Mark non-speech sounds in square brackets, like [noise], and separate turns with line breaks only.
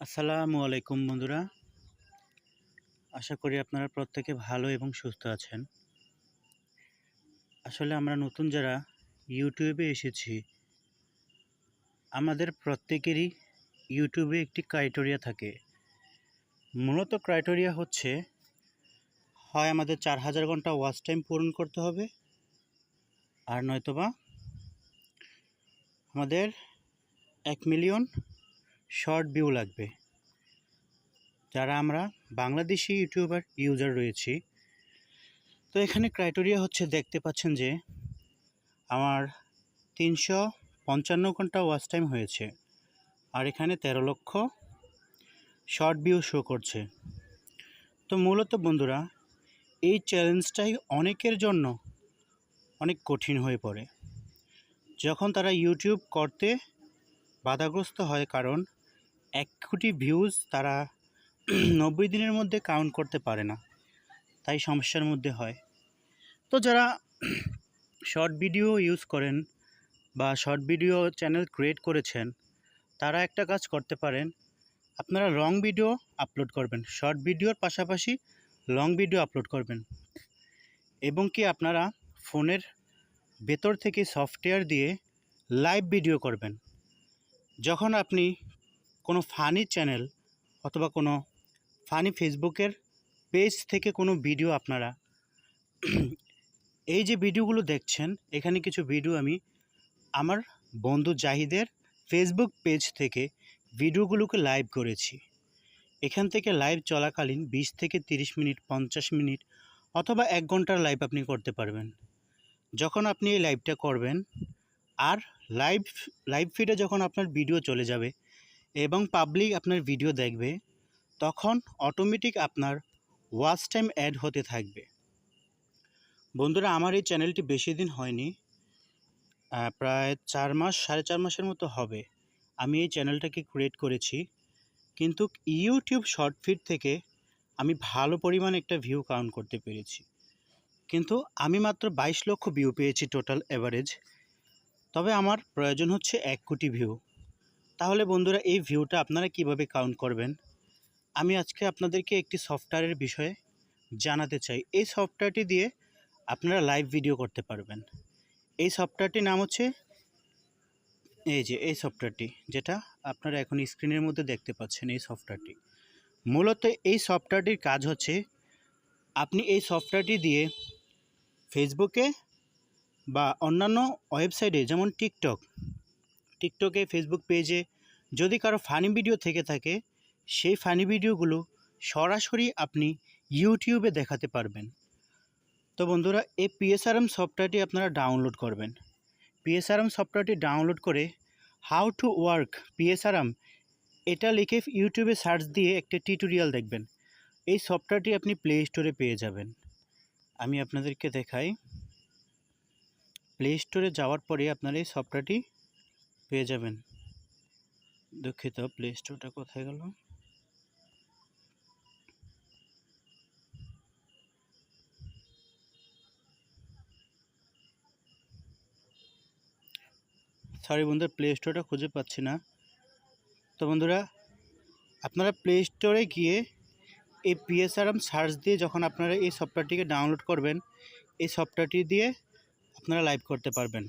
আসসালামু আলাইকুম বন্ধুরা। আশা করি আপনারা প্রত্যেকে ভালো এবং সুস্থ আছেন। আসলে আমরা নতুন যারা ইউটিউবে এসেছি, আমাদের প্রত্যেকেরই ইউটিউবে একটি ক্রাইটেরিয়া থাকে। মূলত ক্রাইটেরিয়া হচ্ছে, হয় আমাদের চার হাজার ঘণ্টা ওয়াচ টাইম পূরণ করতে হবে, আর নয়তোবা আমাদের এক মিলিয়ন শর্ট ভিউ লাগবে। যারা আমরা বাংলাদেশি ইউটিউবার, ইউজার রয়েছি, তো এখানে ক্রাইটেরিয়া হচ্ছে দেখতে পাচ্ছেন যে আমার তিনশো পঞ্চান্ন ঘণ্টা ওয়াচ টাইম হয়েছে আর এখানে তেরো লক্ষ শর্ট ভিউ শো করছে। তো মূলত বন্ধুরা, এই চ্যালেঞ্জটাই অনেকের জন্য অনেক কঠিন হয়ে পড়ে। যখন তারা ইউটিউব করতে বাধাগ্রস্ত হয় কারণ এক কোটি ভিউজ তারা [clears throat] নব্বই দিনের মধ্যে কাউন্ট করতে পারে না। তাই সমস্যার মধ্যে হয়। তো যারা শর্ট ভিডিও ইউজ করেন বা শর্ট ভিডিও চ্যানেল ক্রিয়েট করেছেন, তারা একটা কাজ করতে পারেন। আপনারা লং ভিডিও আপলোড করবেন। শর্ট ভিডিওর পাশাপাশি লং ভিডিও আপলোড করবেন। এবং কি আপনারা ফোনের ভেতর থেকে সফটওয়্যার দিয়ে লাইভ ভিডিও করবেন। যখন আপনি কোনো ফানি চ্যানেল অথবা কোনো ফানি ফেসবুকের পেজ থেকে কোনো ভিডিও আপনারা এই যে ভিডিওগুলো দেখছেন, এখানে কিছু ভিডিও আমি আমার বন্ধু জাহিদের ফেসবুক পেজ থেকে ভিডিওগুলোকে লাইভ করেছি। এখান থেকে লাইভ চলাকালীন বিশ থেকে তিরিশ মিনিট, পঞ্চাশ মিনিট অথবা এক ঘণ্টার লাইভ আপনি করতে পারবেন। যখন আপনি এই লাইভটা করবেন আর লাইভ লাইভ ফিডে যখন আপনার ভিডিও চলে যাবে এবং পাবলিক আপনার ভিডিও দেখবে, তখন অটোমেটিক আপনার ওয়াচ টাইম অ্যাড হতে থাকবে। বন্ধুরা, আমার এই চ্যানেলটি বেশি দিন হয়নি প্রায় চার মাস, সাড়ে চার মাসের মতো হবে আমি এই চ্যানেলটাকে ক্রিয়েট করেছি। কিন্তু ইউটিউব শর্ট ফিড থেকে আমি ভালো পরিমাণ একটা ভিউ কাউন্ট করতে পেরেছি। কিন্তু আমি মাত্র বাইশ লক্ষ ভিউ পেয়েছি টোটাল অ্যাভারেজ তবে আমার প্রয়োজন হচ্ছে এক কোটি ভিউ তাহলে বন্ধুরা, এই ভিউটা আপনারা কীভাবে কাউন্ট করবেন? আমি আজকে আপনাদেরকে একটি সফটওয়্যারের বিষয়ে জানাতে চাই। এই সফটওয়্যারটি দিয়ে আপনারা লাইভ ভিডিও করতে পারবেন। এই সফটওয়্যারটির নাম হচ্ছে, এই যে, এই সফটওয়্যারটি যেটা আপনারা এখন স্ক্রিনের মধ্যে দেখতে পাচ্ছেন এই সফটওয়্যারটি মূলত এই সফটওয়্যারটির কাজ হচ্ছে, আপনি এই সফটওয়্যারটি দিয়ে ফেসবুকে বা অন্যান্য ওয়েবসাইটে যেমন টিকটক। টিকটকে ফেসবুক পেজে যদি কারও ফানি ভিডিও থেকে থাকে, সেই ফানি ভিডিওগুলো সরাসরি আপনি ইউটিউবে দেখাতে পারবেন। তো বন্ধুরা, এই পিএসআরএম সফটওয়্যারটি আপনারা ডাউনলোড করবেন। পিএসআরএম সফটওয়্যারটি ডাউনলোড করে হাউ টু ওয়ার্ক পিএসআরএম এটা লিখে ইউটিউবে সার্চ দিয়ে একটা টিউটোরিয়াল দেখবেন। এই সফটওয়্যারটি আপনি প্লে স্টোরে পেয়ে যাবেন। আমি আপনাদেরকে দেখাই। প্লে স্টোরে যাওয়ার পরে আপনারা এই সফটওয়্যারটি পেয়ে যাবেন। দুঃখিত প্লে স্টোরটা কোথায় গেল? সরি বন্ধুরা প্লে স্টোরটা খুঁজে পাচ্ছি না। তো বন্ধুরা, আপনারা প্লে স্টোরে গিয়ে এই পিএসআরএম সার্চ দিয়ে যখন আপনারা এই সফটওয়্যারটিকে ডাউনলোড করবেন, এই সফটওয়্যারটি দিয়ে আপনারা লাইভ করতে পারবেন।